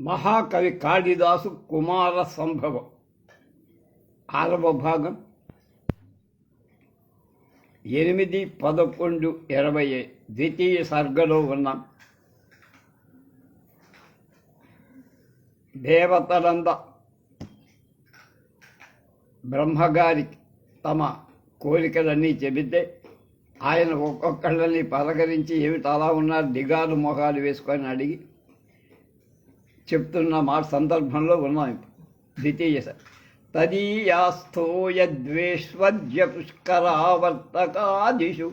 మహాకవి కాళిదాసు కుమార సంభవం. ఆరవ భాగం. ఎనిమిది పదకొండు ఇరవై ద్వితీయ సర్గలో ఉన్నాం దేవతలంద బ్రహ్మగారికి తమ కోరికలన్నీ చెబితే ఆయన ఒక్కొక్కళ్ళని పలకరించి ఏమిటి అలా ఉన్నారు? దిగాలు మొహాలు వేసుకొని అడిగి చెప్తున్న మాట సందర్భంలో ఉన్నాం ఇప్పుడు ద్వితీయ స- తదీయాస్థో యద్వేష్వద్య పుష్కరావర్తకాదిషు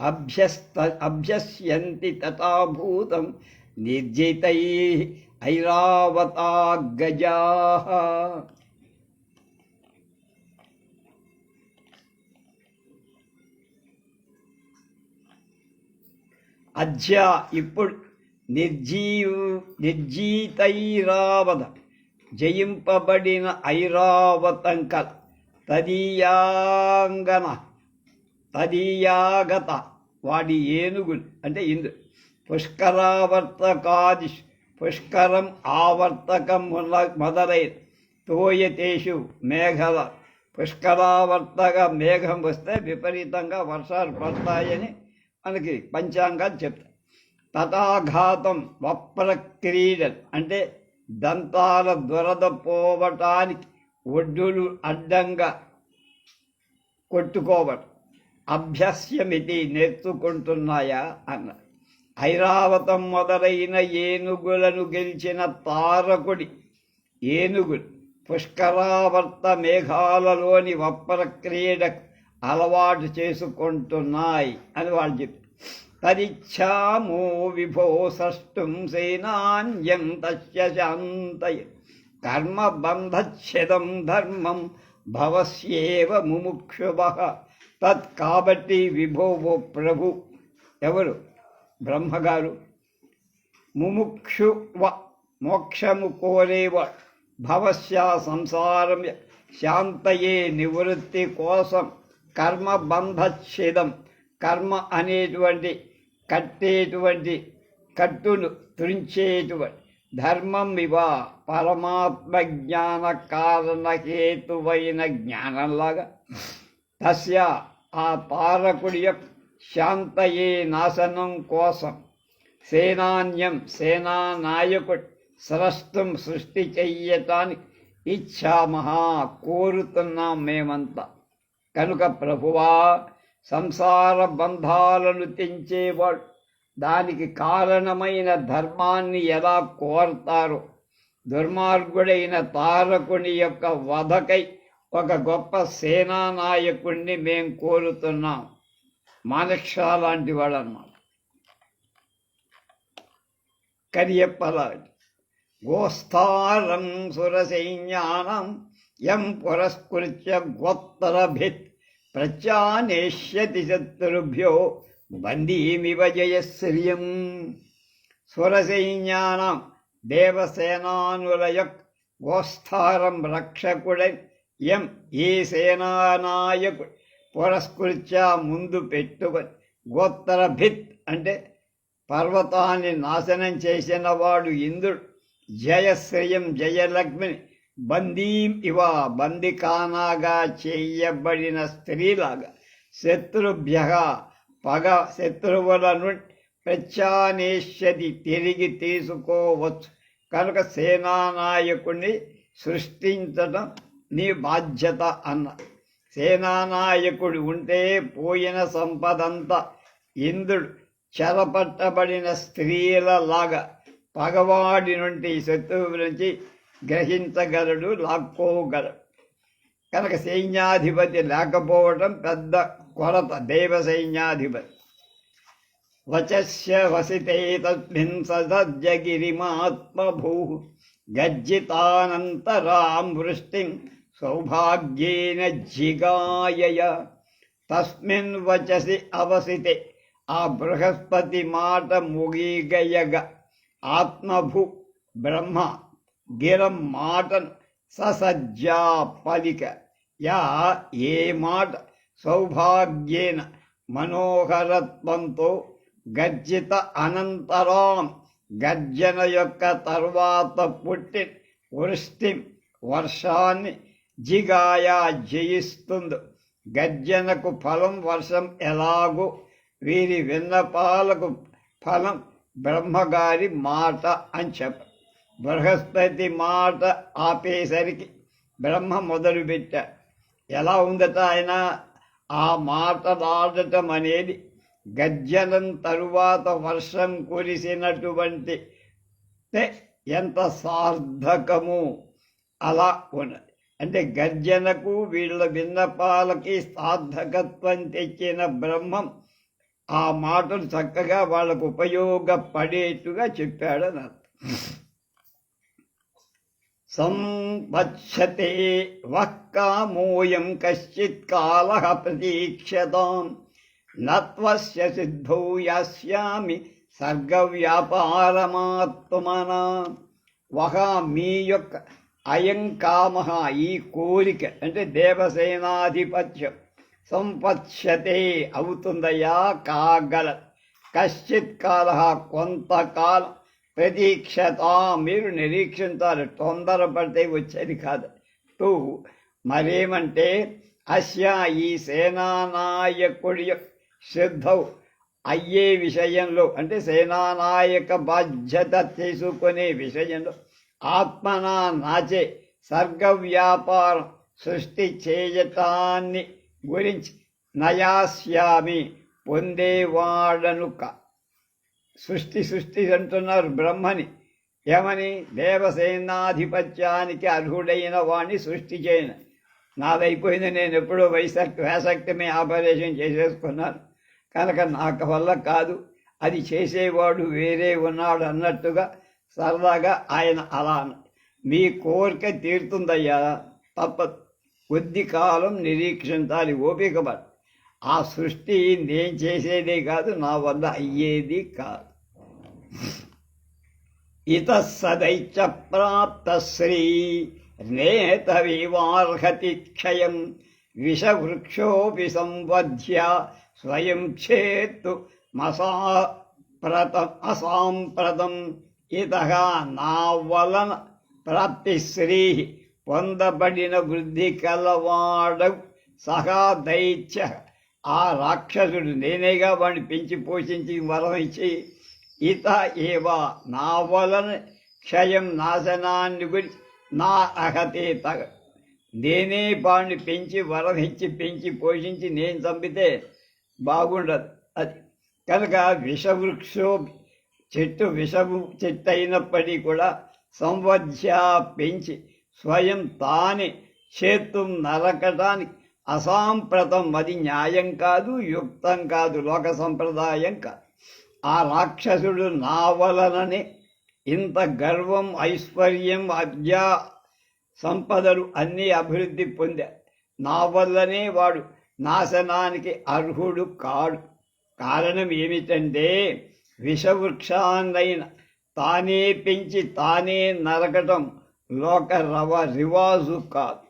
అభ్యస్త అభ్యస్యంతి తథాభూతం నిర్జితై ఐరావతా గజా అధ్య ఇప్పుడు నిర్జీవు నిర్జీతైరావత జయింపబడిన ఐరావతంకల తదీయాంగన తదీయాగత వాడి ఏనుగులు అంటే ఇందు పుష్కరావర్తకాది పుష్కరం ఆవర్తకం మొదల- మొదలైన తోయతేషు మేఘల పుష్కరావర్తక మేఘం వస్తే విపరీతంగా వర్షాలు పడతాయని మనకి పంచాంగాలు చెప్తాయి. తటాఘాతం వప్రక్రీడన్ అంటే దంతాల దురద పోవటానికి ఒడ్డులు అడ్డంగా కొట్టుకోవడం అభ్యస్యమితి నేర్చుకుంటున్నాయా అన్న. ఐరావతం మొదలైన ఏనుగులను గెలిచిన తారకుడి ఏనుగులు పుష్కరావర్త మేఘాలలోని వప్పర క్రీడకు అలవాటు చేసుకుంటున్నాయి అని వాళ్ళు చెప్పారు. తరిచ్ఛామో విభో సృష్టుం సేనాన్యం తస్య శాంతయ. కర్మబంధచ్ఛేదం ధర్మం భవస్యేవ ముముక్షువ. తత్ కాబట్టి విభో ప్రభు. ఎవరు? బ్రహ్మగారు. ముముక్షువ మోక్షము కోరేవ. భవస్య సంసారం శాంతయే నివృత్తి కోసం కర్మబంధచ్ఛిదం కర్మ అనేటువంటి కట్టేటువంటి కట్టును తుంచేటువంటి ధర్మం ఇవ పరమాత్మ జ్ఞాన కారణహేతువైన జ్ఞానంలాగా. తస్య ఆ తారకుడి యొక్క శాంతయే నాశనం కోసం సేనాన్యం సేనానాయకుడు స్రష్టం సృష్టి చెయ్యటానికి ఇచ్చామహా కోరుతున్నాం మేమంతా. కనుక ప్రభువా సంసార బంధాలను తెంచేవాడు. దానికి కారణమైన ధర్మాన్ని ఎలా కోరతారో. దుర్మార్గుడైన తారకుని యొక్క వధకై ఒక గొప్ప సేనానాయకుణ్ణి మేం కోరుతున్నాం. మానక్ష లాంటి వాడు అన్నమాట కరియప్పలాంటి గోస్థారం సురసైన్యానం ఎం పురస్కృత్య గోత్తరభిత్. ప్రత్యానేష్యతి శత్రుభ్యో బందీమివ జయశ్రియం సురసైన్యానం దేవసేనానులయ గోస్థారం రక్షకుడై ఎం ఈ సేనానాయకుడు పురస్కృత్య ముందు పెట్టుకొని గోత్తరభిత్ అంటే పర్వతాన్ని నాశనం చేసిన వాడు ఇంద్రుడు. జయశ్రయం జయలక్ష్మిని బందీం ఇవ బందికానాగా చేయబడిన స్త్రీలాగా శత్రుభ్య పగ శత్రువులను నుండి తిరిగి తీసుకోవచ్చు కనుక సేనానాయకుడిని సృష్టించడం నీ బాధ్యత అన్న సేనానాయకుడు ఉంటే పోయిన సంపదంతా ఇంద్రుడు చెరపట్టబడిన స్త్రీలలాగా పగవాడి నుండి శత్రువు నుంచి గ్రహించగలడు లాక్కోగలడు కనుక సైన్యాధిపతి లేకపోవటం పెద్ద కొరత దైవ సైన్యాధిపతి. వచస్య వసితే తస్మిన్ సదజ్జగిరిమాత్మభూ గజ్జితానంతరాం వృష్టిం సౌభాగ్యేన జిగాయయ. తస్మిన్ వచసి అవసితే ఆ బృహస్పతి మాట ముగిగయగ. ఆత్మభు బ్రహ్మ గిరం మాటను ససజ్జా పలిక యా ఏ మాట సౌభాగ్యేన మనోహరత్వంతో గర్జిత అనంతరాం గర్జన యొక్క తరువాత పుట్టి వృష్టి వర్షాన్ని జిగాయా జయిస్తుంది। గర్జనకు ఫలం వర్షం ఎలాగో? వీరి విన్నపాలకు ఫలం బ్రహ్మగారి మాట అని చెప్పారు బృహస్పతి మాట ఆపేసరికి బ్రహ్మ మొదలుపెట్టాడు ఎలా ఉందట ఆయన? ఆ మాటలాడటం అనేది గర్జనం తరువాత వర్షం కురిసినటువంటి ఎంత సార్థకము. అలా ఉన్నది అంటే గర్జనకు వీళ్ళ విన్నపాలకి సార్థకత్వం తెచ్చిన బ్రహ్మం ఆ మాటలు చక్కగా వాళ్ళకు ఉపయోగపడేట్టుగా చెప్పాడని అర్థం. సంవత్సతే వక్కామోయం కశ్చిత్ కాల ప్రతీక్షతాం. నత్వస్య సిద్ధౌ యాస్యామి సర్గవ్యాపారమాత్మనా. వహ మీ యొక్క అయం కామ ఈ కోరిక అంటే దేవసేనాధిపత్యం సంపత్స్యతే అవుతుందయా కాగల. కశ్చిత్ కాల కొంతకాలం ప్రతీక్షత మీరు నిరీక్షించాలి తొందరపడితే వచ్చేది కాదు. టూ మరేమంటే అస్య ఈ సేనానాయకుడి యొక్క శ్రద్ధవు. అయ్యే విషయంలో అంటే సేనానాయక బాధ్యత తీసుకునే విషయంలో ఆత్మనా నాచే సర్గ వ్యాపారం సృష్టి చేయటాన్ని గురించి నయాస్యామి పొందేవాడను కా సృష్టి సృష్టి అంటున్నారు బ్రహ్మని. ఏమని దేవసేనాధిపత్యానికి అర్హుడైన వాణ్ణి సృష్టి చేయను. నాదైపోయింది నేను ఎప్పుడో వైశాఖ వేసక్తమే ఆపరేషన్ చేసేసుకున్నాను. కనుక నాకు వల్ల కాదు. అది చేసేవాడు వేరే ఉన్నాడు అన్నట్టుగా సరదాగా ఆయన అలా మీ కోరిక తీరుతుందయ్యా. తప్ప కొద్ది కాలం నిరీక్షించాలి. ఓపిక ఆ సృష్టి నేను చేసేదే కాదు నా వల్ల అయ్యేది కాదు. ఇత సదైచ ప్రాప్త శ్రీ నేత వివార్హతి క్షయం విషవృక్షోపి సంవధ్య స్వయం చేత్తు మసాప్రతం అసాంప్రదం ఇత నావలన ప్రాప్తి శ్రీ పొందబడిన వృద్ధి కలవాడు సహా దైత్య. ఆ రాక్షసుడు నేనేగా వాడిని పెంచి పోషించి వరం ఇచ్చి ఇత ఏవా నా వలన క్షయం నాశనాన్ని గురించి నా అహతే తగ నేనే వాడిని పెంచి వరం పెంచి పోషించి నేను చంపితే బాగుండదు. అది కనుక విషవృక్షో చెట్టు విషము చెట్టు అయినప్పటికీ కూడా సంవధ్య పెంచి స్వయం తానే చేత్తు నరకటానికి అసాంప్రతం. అది న్యాయం కాదు యుక్తం కాదు లోక సంప్రదాయం కాదు ఆ రాక్షసుడు నా వలననే ఇంత గర్వం ఐశ్వర్యం అద్య సంపదలు అన్నీ అభివృద్ధి పొందా నా వల్లనే వాడు నాశనానికి అర్హుడు కాడు. కారణం ఏమిటంటే విషవృక్షాన్నైన తానే పెంచి తానే నరకటం లోక రవ రివాజు కాదు.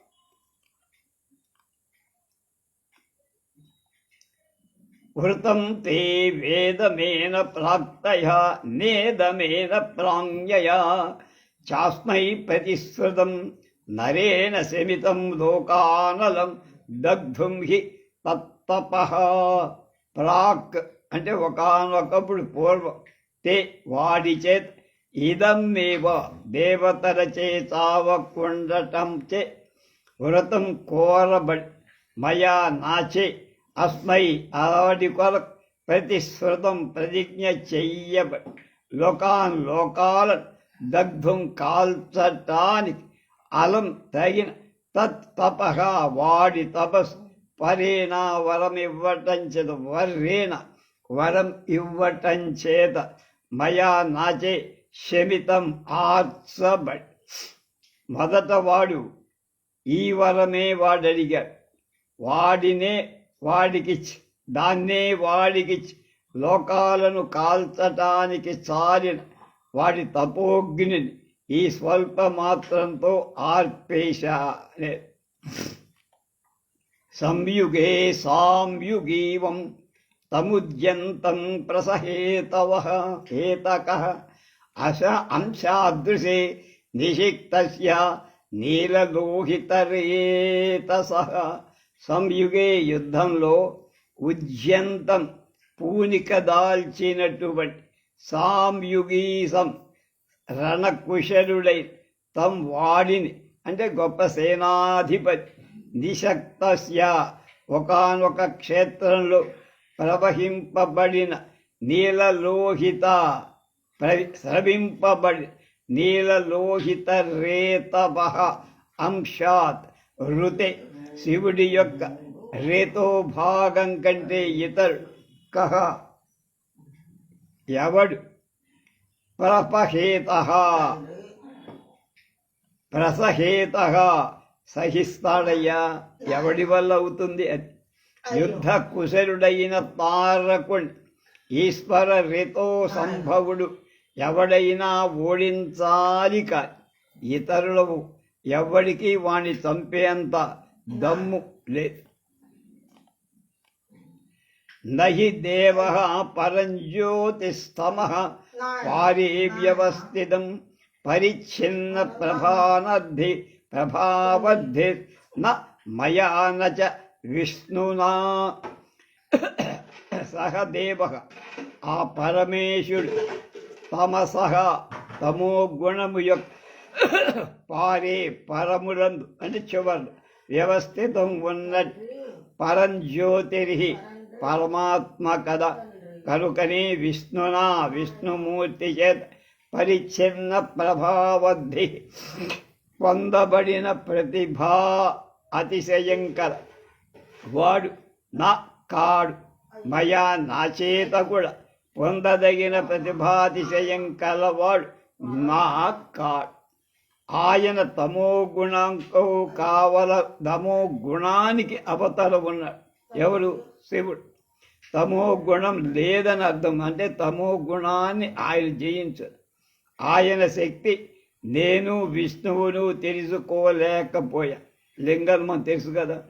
వృతం తే వేదమేన ప్రాప్తయ నేదమేన ప్రాంగ్యయ చాస్మై ప్రతిశ్రుతం నరేణ శమితం లోకానలం దగ్ధుం హి తత్తప. ప్రాక్ అంటే ఒకనొకప్పుడు పూర్వం తే వాడి చేత ఇదమ్మేవ దేవతల చే చావకుండటం చే వ్రతం కోరబడి మయా నాచే అస్మై ఆడి కొరకు ప్రతిశ్రుతం ప్రతిజ్ఞ చెయ్య లోకాన్ లోకాల దగ్ధం కాల్చటానికి అలం తగిన తత్ తపహ వాడి తపస్సు పరేణ వరం ఇవ్వటం చేత వర్రేణ వరం ఇవ్వటం చేత మయా నాచే శమితం ఆర్చబడి మొదట వాడు ఈ వరమే వాడడిగాడు. వాడినే వాడికిచ్చి దాన్నే వాడికిచ్చి లోకాలను కాల్చటానికి చాలిన వాడి తపోగ్నిని ఈ స్వల్ప మాత్రంతో ఆర్పేశా సంయుగే సాంయుగీవం తముద్యంతం ప్రసహేతవ హేతక అశ అంశాదృశే నిషిక్తస్య నీలలోహితరేతస సంయుగే యుద్ధంలో ఉద్యంతం పూనిక దాల్చినటువంటి సాంయుగీసం రణకుశలుడై తం వాడిని. అంటే గొప్ప సేనాధిపతి నిశక్తస్య ఒకనొక క్షేత్రంలో ప్రవహింపబడిన నీలలోహిత ప్ర- స్రవింపబడి నీలలోహిత రేతవ అంశాత్ ఋతే శివుడి యొక్క రేతో భాగం కంటే ఇతరు కహ. ఎవడు? ప్రపహేత ప్రసహేత సహిస్తాడయ్యా. ఎవడి వల్ల అవుతుంది అది? యుద్ధ కుశలుడైన తారకుణ్ ఈశ్వర రితో సంభవుడు. ఎవడైనా ఓడించాలి కాని ఇతరులు ఎవడికి వాణ్ణి చంపేంత దమ్ము లేదు నహి దేవ పరంజ్యోతిస్తమ పారే వ్యవస్థితం పరిచ్ఛిన్న ప్రభానద్ధి ప్రభావద్ధి. న మయా నచ విష్ణునా. సహ దేవ. ఆ పరమేశుడు తమసహ తమో గుణము యొక్క పారే పరములందు. అంటే చివరు వ్యవస్థితం ఉన్న పరంజ్యోతిరి పరమాత్మ కదా కనుకనే విష్ణునా విష్ణుమూర్తి చేత పరిచ్ఛిన్న ప్రభావద్ధి పొందబడిన ప్రతిభా అతిశయంకర వాడు నా కాడు మయా నా చేత కూడా పొందదగిన ప్రతిభాతిశయం కలవాడు నా కాడు ఆయన తమో గుణంకు కావల తమో గుణానికి అవతల ఉన్నాడు ఎవరు? శివుడు. తమో గుణం లేదని అర్థం. అంటే తమో గుణాన్ని ఆయన జయించదు ఆయన శక్తి నేను విష్ణువును తెలుసుకోలేకపోయా. లింగర్మం తెలుసు కదా?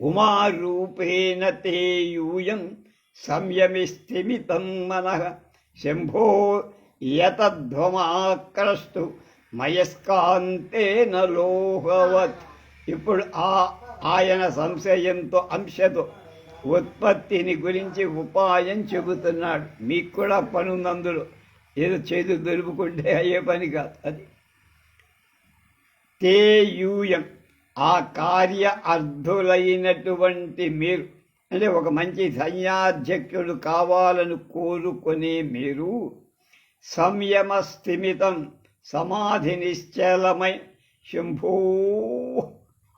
ఉమారూపేణ తే యూయం సంయమిస్థిమితం మనః. శంభో యతధ్వమాక్రస్తు మయస్కాంతేన లోహవత్. ఇప్పుడు ఆ ఆయన సంశయంతో అంశతో ఉత్పత్తిని గురించి ఉపాయం చెబుతున్నాడు. మీకు కూడా పనుందందులో. ఏదో చేదు దొరుకుకుంటే అయ్యే పని కాదు. అది. తే యూయం ఆ కార్య అర్ధులైనటువంటి మీరు. అంటే ఒక మంచి సైన్యాధ్యక్షుడు కావాలని కోరుకునే మీరు సంయమస్థిమితం సమాధి నిశ్చలమై శంభూ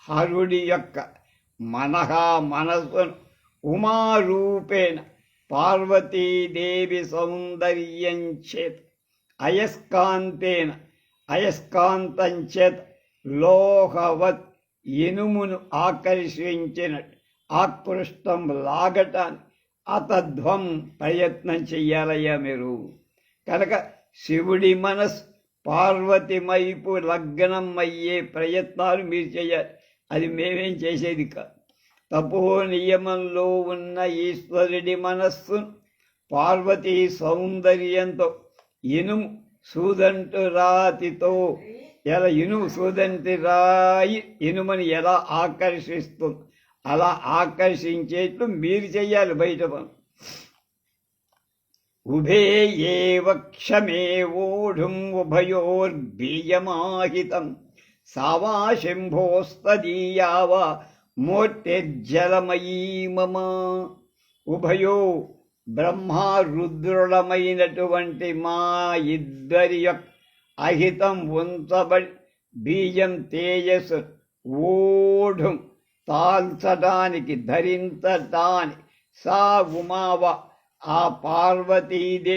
హరుడి యొక్క మనహా మనస్సును ఉమారూపేణ పార్వతీదేవి సౌందర్యం చేత్ అయస్కాంతేన అయస్కాంతం చేత్ లోహవత్ ఇనుమును ఆకర్షించినట్టు ఆకృష్టం లాగటాన్ని అతధ్వం ప్రయత్నం చెయ్యాలయ్యా మీరు కనుక శివుడి మనస్ పార్వతి వైపు లగ్నం అయ్యే ప్రయత్నాలు మీరు చేయాలి అది మేమేం చేసేది కాదు తపో నియమంలో ఉన్న ఈశ్వరుడి మనస్సు పార్వతీ సౌందర్యంతో ఇనుము సూదంటు రాతితో ఎలా ఇనుము సూదంటి రాయి ఇనుమని ఎలా ఆకర్షిస్తుంది అలా ఆకర్షించేట్లు మీరు చెయ్యాలి బయట పని ఉభే ఏవ క్షమే ఓఢుం ఉభయోర్బీయమాహితం. సావా శంభోస్తదీయావ మూర్తిర్జలమయీ మమ ఉభయో బ్రహ్మ రుద్రులమైనటువంటి మా ఇద్దరి యొక్క అహితం ఉంచబడి బీజం తేజస్సు ఓఢుం తాల్చడానికి ధరించటాని. సా ఉమావ ఆ పార్వతీది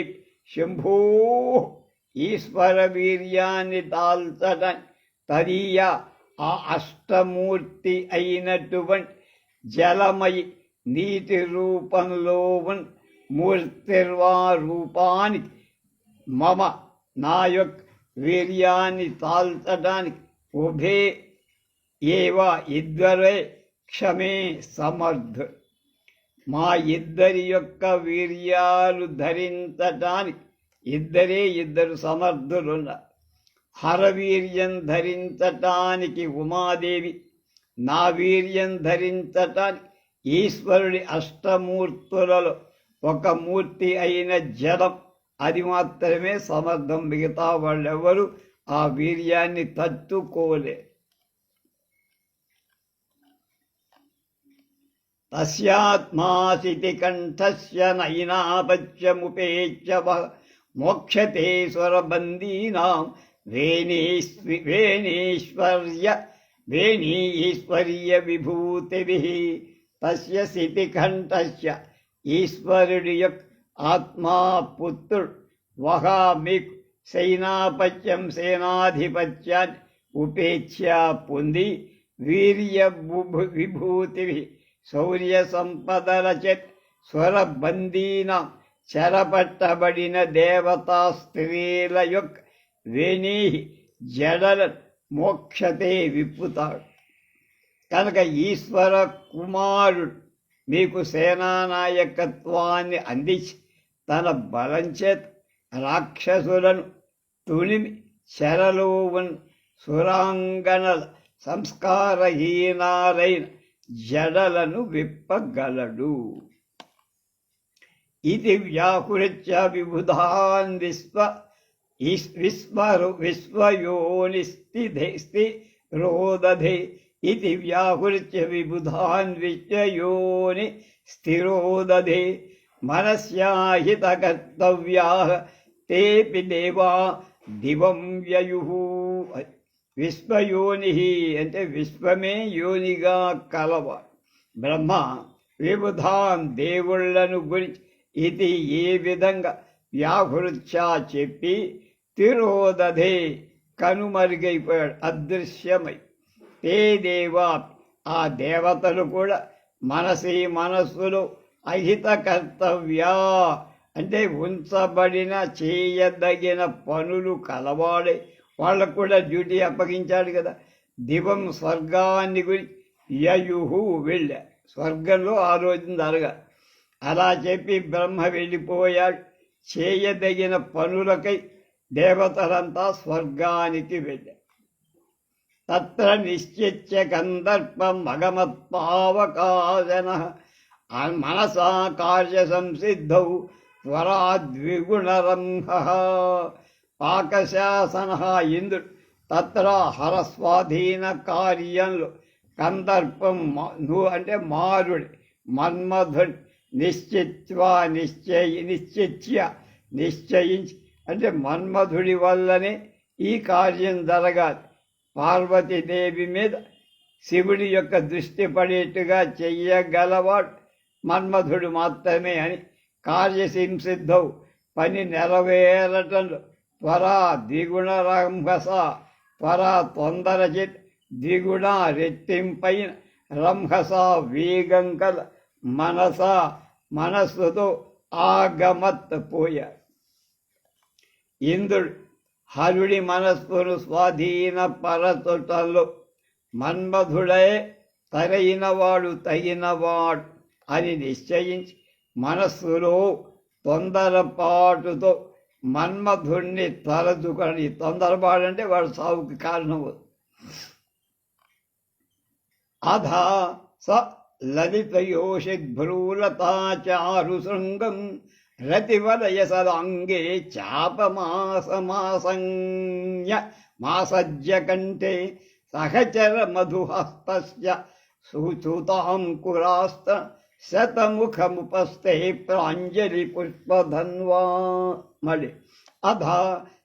శంభూ ఈశ్వర వీర్యాన్ని దాల్చడానికి తదీయ ఆ అష్టమూర్తి అయినటువంటి జలమయి నీటి రూపంలో ఉన్న మూర్తిర్వా రూపానికి మమ నా యొక్క వీర్యాన్ని తాల్చడానికి ఉభే ఏవ ఇద్దరే క్షమే సమర్థు. మా ఇద్దరి యొక్క వీర్యాలు ధరించటానికి ఇద్దరే ఇద్దరు సమర్థులున్నారు హరవీర్యం ధరించటానికి ఉమాదేవి నా వీర్యం ధరించటానికి ఈశ్వరుడి అష్టమూర్తులలో ఒక మూర్తి అయిన జలం అది మాత్రమే సమర్థం మిగతా వాళ్ళెవరు ఆ వీర్యాన్ని తట్టుకోలేరు. తస్యాత్మాసితి కంఠస్య నైనాపత్యముపేత్య వ- మోక్షతే స్వరబందీనాం వేణీస్వి వేణీశ్వర్య వేణీశ్వర్య విభూతిభిః తస్య స్థితికంఠస్య ఈశ్వరుడి యొక్క ఆత్మా పుత్రుడు వహా సైనాపత్యం సేనాధిపత్యాన్ని ఉపేక్ష పొంది వీర్య బుభు- విభూతివి శౌర్య సంపదల చేత స్వరబందీన చెరపట్టబడిన దేవతా స్త్రీల యొక్క వేణీ జడల మోక్షతే విప్పుతాడు. కనుక ఈశ్వర కుమారుడు మీకు సేనానాయకత్వాన్ని అందించి తన బలంచేత్ రాక్షసులను తునిమి చెరలో ఉన్న సురాంగణల సంస్కారహీనారైన జడలను విప్పగలడు. ఇది వ్యాకుృత్య విబుధాన్ విశ్వ విశ్వ విస్మరు విశ్వయోనిస్థిధే స్థిరోదధే ఇది వ్యాకుృత్య విబుధాన్ విశ్వయోని స్థిరోదధే. మనస్యాహితకర్తవ్యా తేపి దేవా దివం వ్యయు. విశ్వయోని అంటే విశ్వమే యోనిగా కలవ. బ్రహ్మ విబుధాం దేవుళ్ళను గురించి ఇది ఏ విధంగా వ్యాహృత్యా చెప్పి తిరోదధే కనుమరుగైపోయాడు. అదృశ్యమై ఏ దేవా ఆ దేవతలు కూడా మనసి మనస్సులో అహిత కర్తవ్యా అంటే ఉంచబడిన చేయదగిన పనులు కలవాడే వాళ్ళకు కూడా డ్యూటీ అప్పగించాడు కదా. దివం స్వర్గాన్ని గురి యయుహు వెళ్ళ. స్వర్గంలో ఆ రోజున జరగ. అలా చెప్పి బ్రహ్మ వెళ్ళిపోయాడు. చేయదగిన పనులకై దేవతలంతా స్వర్గానికి వెళ్ళారు తత్ర నిశ్చిత్య గంధర్పం అగమత్పావకాశన మనసా కార్య సంసిద్ధౌ త్వరాద్విగుణరంహ పాకశాసన ఇంద్రుడు తత్ర హరస్వాధీన కార్యంలో కందర్పం నువ్వు అంటే మారుడి మన్మధుడి నిశ్చిత్వ నిశ్చయి నిశ్చిత్య నిశ్చయించి అంటే మన్మధుడి వల్లనే ఈ కార్యం జరగాలి. పార్వతీదేవి మీద శివుడి యొక్క దృష్టి పడేట్టుగా చెయ్యగలవాడు మన్మధుడు మాత్రమే అని కార్యసింసిద్ధవు పని నెరవేరటంలో త్వర దిగుణ రంహస త్వర తొందర చిత్ దిగుణ రెట్టింపైన రంహస వీగంకల్ మనస మనస్సుతో ఆగమత్ పోయ. ఇంద్రుడు హరుడి మనస్సును స్వాధీన పరచుటంలో మన్మధుడే తరైనవాడు తగినవాడు అని నిశ్చయించి మనస్సులో తొందరపాటుతో మన్మధుణ్ణి తలదుకొని తొందరపాడంటే వాడు సావుకి కారణము అధ స లలితయోషిద్భ్రూలతాచారు శృంగం రతివలయ సదాంగే చాపమాసమాసంజ్ఞ మాసజ్య కంఠే సహచర మధుహస్తస్య సుచుతాంకురాస్త శతముఖముపస్తే ప్రాంజలి పుష్పధన్వా మళ్ళీ అధ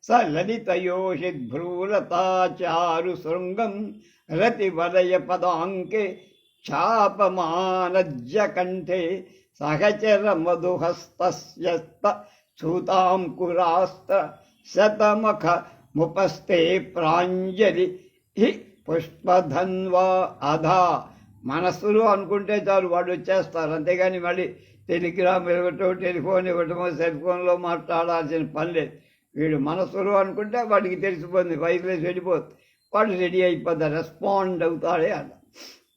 స లలితయోషిద్భ్రూలతాచారు శృంగం రతివలయ పదాంకే చాపమానజ్య కంఠే సహచర మధుహస్తస్యస్త చూతాంకురాస్త శతమఖ ముపస్థే ప్రాంజలి హి పుష్పధన్వా అధా. మనస్సులో అనుకుంటే చాలు వాడు వచ్చేస్తారు అంతేగాని మళ్ళీ టెలిగ్రామ్ ఇవ్వటం టెలిఫోన్ ఇవ్వటమో సెల్ ఫోన్లో మాట్లాడాల్సిన పని లేదు. వీడు మనసులో అనుకుంటే వాడికి తెలిసిపోతుంది వైర్లెస్ వెళ్ళిపోతుంది వాడు రెడీ అయిపోద్ది రెస్పాండ్ అవుతాడే అన్న.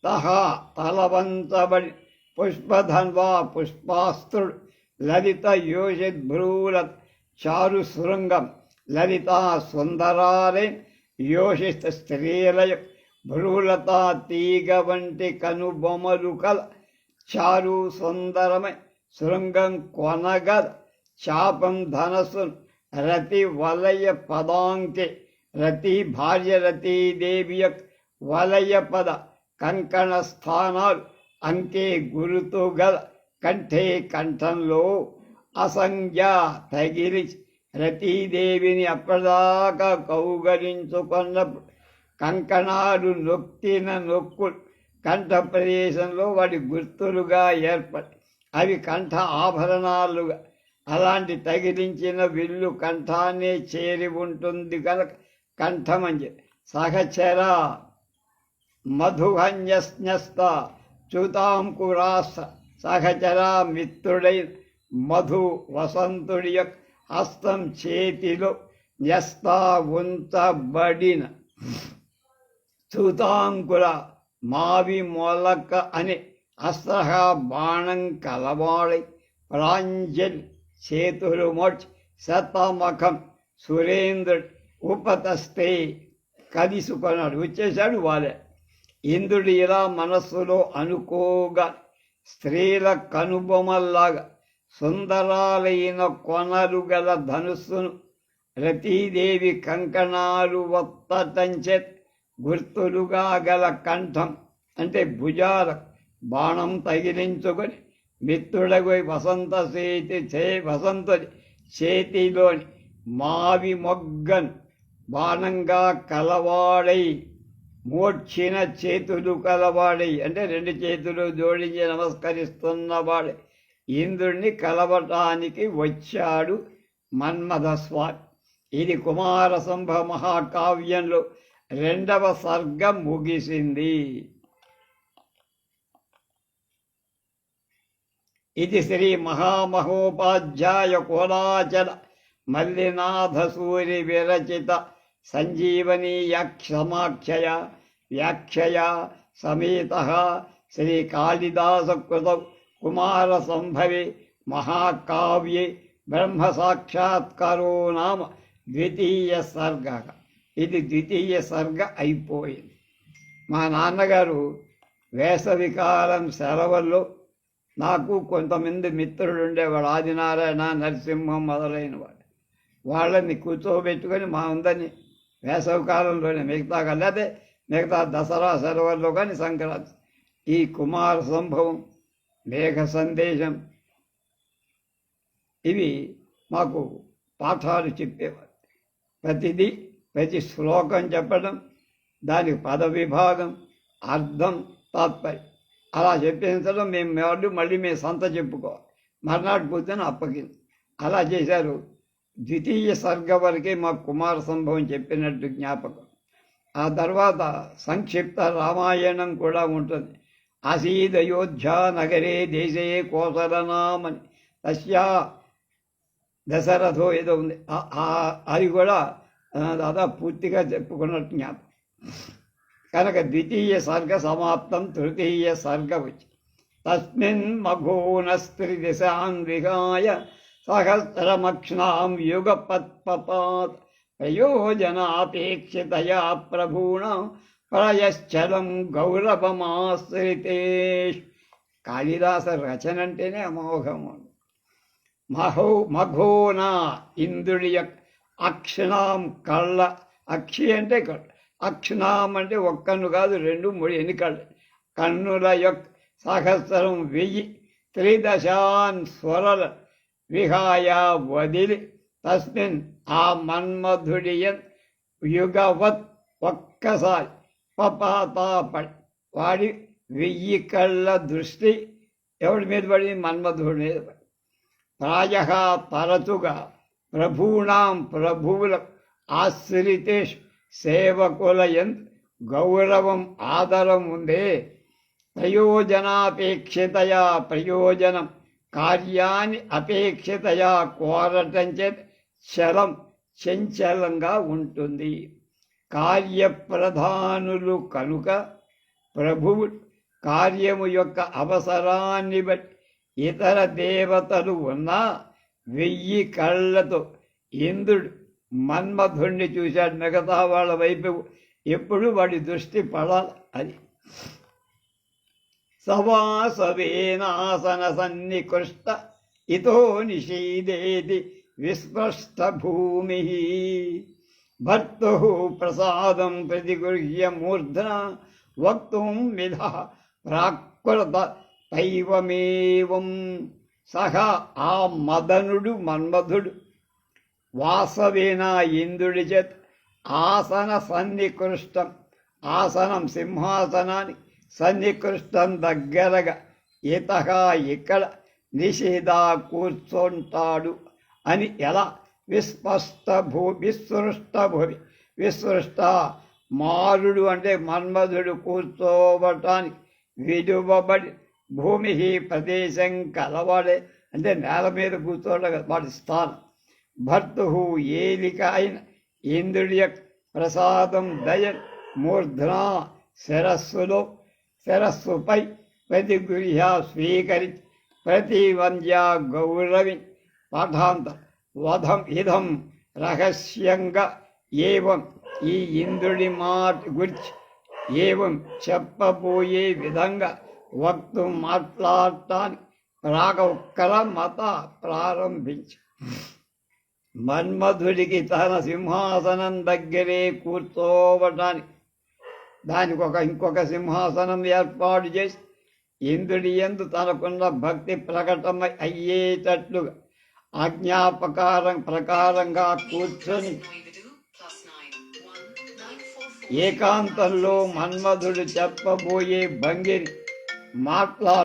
తహా తలవంతబడి పుష్పధన్వా పుష్పాస్త్రుడు. లలిత యోషిత్ భ్రూల చారు శృంగం లలితా సుందరాలే యోషిత స్త్రీలయ. భ్రూలతా తీగ వంటి కనుబొమలు కల చారు సుందరమై శృంగం కొనగ చాపం ధనస్సు రతి వలయ పదాంకి రతి భార్య రతీదేవి యొక్క వలయ పద కంకణ స్థానాలు అంకే గురుతు గల కంఠే కంఠంలో అసంఖ్యా తగిలి రతీదేవిని అప్పటిదాకా కౌగలించుకున్నప్పుడు కంకణాలు నొక్కిన నొక్కులు కంఠ ప్రదేశంలో వాటి గుర్తులుగా ఏర్పడి అవి కంఠ ఆభరణాలుగా అలాంటి తగిలించిన విల్లు కంఠాన్ని చేరి ఉంటుంది కనుక కంఠమంజ. సహచర మధుహన్యస్న్యస్త చ్యుతాంకురాస్త సహచర మిత్రుడై మధు వసంతుడి యొక్క హస్తం చేతిలో న్యస్తా ఉంచబడిన. చూతాంకుర మావి మొలక అని అస్త్రహ బాణం కలవాడై ప్రాంజల్ చేతులు మోచ్ శతమఖం సురేంద్రుడు ఉపతస్తే కలుసుకున్నాడు వచ్చేశాడు వాళ్ళే ఇంద్రుడు ఇలా మనస్సులో అనుకోగా స్త్రీల కనుబొమల్లాగా సుందరాలైన కొనలు గల ధనుస్సును రతీదేవి కంకణాలు ఒత్తటంచే గుర్తులుగా గల కంఠం అంటే భుజాల బాణం తగిలించుకొని మిత్రుడగై వసంత చేతి చే వసంత చేతిలోని మావి మొగ్గన్ బాణంగా కలవాడై మోడ్చిన చేతులు కలవాడై అంటే రెండు చేతులు జోడించి నమస్కరిస్తున్నవాడై ఇంద్రుణ్ణి కలవటానికి వచ్చాడు మన్మథ స్వామి ఇది కుమారసంభ మహాకావ్యంలో రెండవ సర్గం ముగిసింది. ఇది శ్రీ మహామహోపాధ్యాయ కోలాచల మల్లినాథసూరి విరచిత విరచిత సంజీవనీయక్షమాఖ్యయ వ్యాఖ్యయ సమేత శ్రీ కాళిదాసకృత కుమార మహాకావ్యే బ్రహ్మ సాక్షాత్కారో నామ ద్వితీయ సర్గ ఇది ద్వితీయ సర్గ అయిపోయింది. మా నాన్నగారు వేసవికాలం సెలవుల్లో నాకు కొంతమంది మిత్రులు ఉండేవాడు ఆదినారాయణ నరసింహం మొదలైన వాడు. వాళ్ళని కూర్చోబెట్టుకొని మా ఉందని వేసవికాలంలోనే మిగతా లేకపోతే మిగతా దసరా సెలవుల్లో కానీ సంక్రాంతి. ఈ కుమార సంభవం మేఘ సందేశం ఇవి మాకు పాఠాలు చెప్పేవారు. ప్రతిదీ ప్రతి శ్లోకం చెప్పడం దానికి పద విభాగం అర్థం తాత్పర్యం. అలా చెప్పించడం మేము మళ్ళీ మళ్ళీ మేము సంత చెప్పుకోవాలి మర్నాడు కూర్చొని అప్పగింది అలా చేశారు. ద్వితీయ సర్గ వరకే మా కుమార సంభవం చెప్పినట్టు జ్ఞాపకం. ఆ తర్వాత సంక్షిప్త రామాయణం కూడా ఉంటుంది. ఆసీదయోధ్యా నగరే దేశే కోసలనామని తస్యా దశరథో ఏదో ఉంది. అది కూడా దాదాపు పూర్తిగా చెప్పుకున్నట్టు జ్ఞాపకం. కనుక ద్వితీయ సర్గ సమాప్తం తృతీయ సర్గ వచ్చి. తస్మిన్ మఘోన స్త్రీ విహాయ సహస్రమక్షణాం యుగపత్పపాత్ ప్రయోజనాపేక్షితయా ప్రభూణ ప్రయశ్చలం గౌరవమాశ్రితేష్. కాళిదాస రచన అంటేనే అమోఘము మహో మఘోనా ఇంద్రుడి యొక్క అక్షణాం కళ్ళ. అక్షి అంటే కళ్ళు అక్షణాం అంటే ఒక్కను కాదు రెండు మూడు ఎన్ని కళ్ళు కన్నుల యొక్క సహస్రం వెయ్యి. త్రిదశాన్ స్వరల విహాయ వదిలి. తస్మిన్ ఆ మన్మధుడియన్ యుగవత్ ఒక్కసారి. పపాతాపడి వాడి వెయ్యి కళ్ళ దృష్టి ఎవడి మీద పడింది? మన్మధుడి మీద పడి ప్రాయ తరచుగా ప్రభూణాం ప్రభువుల ఆశ్రితేష్ సేవకులయంత్ గౌరవం ఆదరం ఉందే ప్రయోజనాపేక్షితయా ప్రయోజనం కార్యాన్ని అపేక్షితయా కోరటం చేత చలం చంచలంగా ఉంటుంది. కార్యప్రధానులు కనుక ప్రభువు కార్యము యొక్క అవసరాన్ని బట్టి ఇతర దేవతలు ఉన్నా వెయ్యి కళ్ళతో ఇంద్రుడు మన్మధుణ్ణి చూశాడు. మిగతా వాళ్ళ వైపు ఎప్పుడు వాడి దృష్టి పడాలి అది. సవాసవేనాసన సన్నికృష్ట ఇతో నిషీదేది విస్పష్ట భూమి భర్తు ప్రసాదం ప్రతిగృహ్య మూర్ధన వక్తుం విధ ప్రాకృత దైవమేవం సహా ఆ మదనుడు మన్మధుడు. వాసవేనా ఇంద్రుడి చేత్ ఆసన సన్నికృష్టం. ఆసనం సింహాసనాన్ని సన్నికృష్టం దగ్గరగా ఇతహా ఇక్కడ నిషేధ కూర్చుంటాడు అని ఎలా? విస్పష్ట భూ విసృష్ట భూమి. విసృష్ట మారుడు అంటే మన్మధుడు కూర్చోవటానికి విడువబడి భూమి ప్రదేశం కలవాడే అంటే నేల మీద కూర్చోవడం వాడి స్థానం. భర్తు ఏలిక అయిన ఇంద్రుడి ప్రసాదం దయ మూర్ధన శిరస్సులో శిరస్సుపై ప్రతి గృహ స్వీకరించి ప్రతి వంద్య గౌరవి పఠాంత వధం ఇదం రహస్యంగా ఏవం ఈ ఇంద్రుడి మాట గురించి ఏవం చెప్పబోయే విధంగా వక్తు మాట్లాడటానికి రాగొక్కల మత ప్రారంభించు. మన్మధుడికి తన సింహాసనం దగ్గరే కూర్చోవటానికి దానికి ఒక ఇంకొక సింహాసనం ఏర్పాటు చేసి ఇంద్రుడి ఎందు తనకున్న భక్తి ప్రకటన అయ్యేటట్లుగా ఆజ్ఞాపకారం ప్రకారంగా కూర్చొని ఏకాంతంలో మన్మధుడు చెప్పబోయే భంగిని మాట్లా